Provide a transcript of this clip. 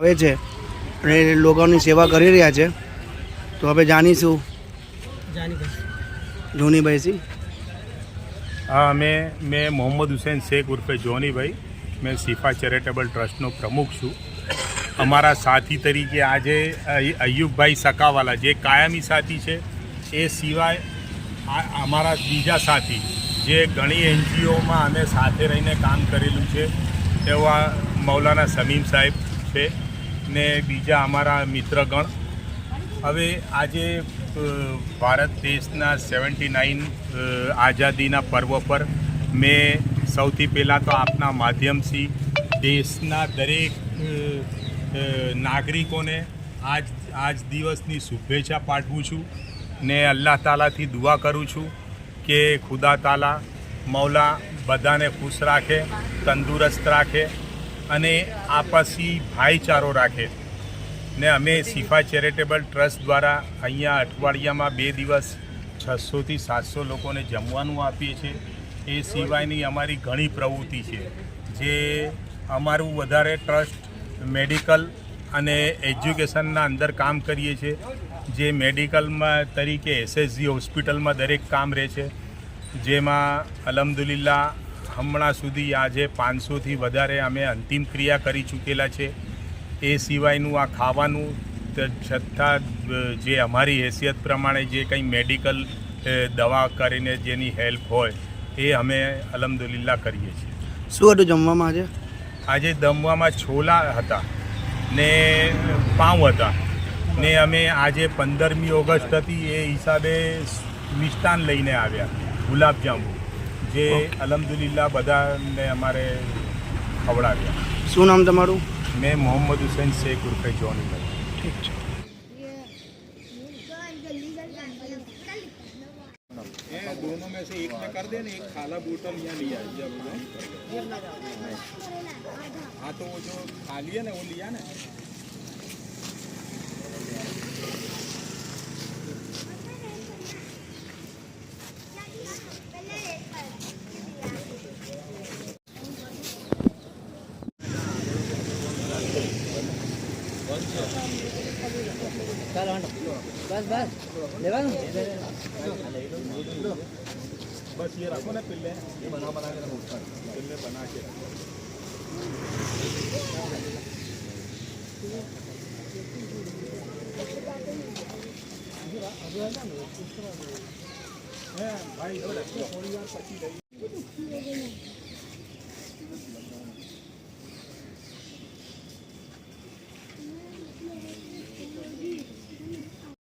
આવે છે અને એ લોકોની સેવા કરી રહ્યા છે. તો હવે જાણીશું. જોનીભાઈથી? હા અમે મેં મોહમ્મદ હુસૈન શેખ ઉર્ફે જોનીભાઈ. મેં સિફા ચેરિટેબલ ટ્રસ્ટનો પ્રમુખ છું. અમારા સાથી તરીકે આજે અયુબભાઈ અય્યુબભાઈ સકાવાલા જે કાયમી સાથી છે એ સિવાય આ અમારા બીજા સાથી જે ઘણી એનજીઓમાં અમે સાથે રહીને કામ કરેલું છે તેવા મૌલાના સમીમ સાહેબ છે. ને બીજા અમારા મિત્રગણ. હવે આજે ભારત દેશના સેવન્ટી નાઇન આઝાદીના પર્વ પર મેં સૌથી પહેલાં તો આપના માધ્યમથી દેશના દરેક નાગરિકોને આજ આજ દિવસની શુભેચ્છા પાઠવું છું ને અલ્લાહ તાલાથી દુઆ કરું છું કે ખુદા તાલા, મૌલા બધાને ખુશ રાખે, તંદુરસ્ત રાખે અને આપસી ભાઈચારો રાખે. ને અમે સિફા ચેરિટેબલ ટ્રસ્ટ દ્વારા અહીંયા અઠવાડિયામાં બે દિવસ છસોથી સાતસો લોકોને જમવાનું આપીએ છીએ. એ સિવાયની અમારી ઘણી પ્રવૃત્તિ છે, જે અમારું વધારે ટ્રસ્ટ મેડિકલ અને એજ્યુકેશનના અંદર કામ કરીએ છીએ, જે મેડિકલમાં તરીકે એસએસજી હોસ્પિટલમાં દરેક કામ રહે છે. જેમાં અલહમદુલિલ્લા હમણાં સુધી આજે પાંચસોથી વધારે અમે અંતિમ ક્રિયા કરી ચૂકેલા છે. એ સિવાયનું આ ખાવાનું છતાં જે અમારી હેસિયત પ્રમાણે જે કંઈ મેડિકલ દવા કરીને જેની હેલ્પ હોય એ અમે અલમદુલિલ્લા કરીએ છીએ. શું હતું જમવામાં આજે? આજે દમવામાં છોલા હતા ને પાઉં હતા ને અમે આજે પંદરમી ઓગસ્ટ હતી એ હિસાબે મિષ્ટાન લઈને આવ્યા ગુલાબજાંબુ જે અલહમદુલિલ્લા બધાને અમારે ખવડાવ્યા શું નામ તમારું मैं मोहम्मद हुसैन शेख उर्फे जॉनी भाई ઠીક છે ये दोनों में से एक में कर देना एक खाला बोतल यहाँ लिया हाँ तो वो जो खाली है ना वो लिया ना चल बस बस ले बस ये रखो ना पिल्ले। बना बना के रखो पिल्ले। बना के भाई थोड़ी यार पची रही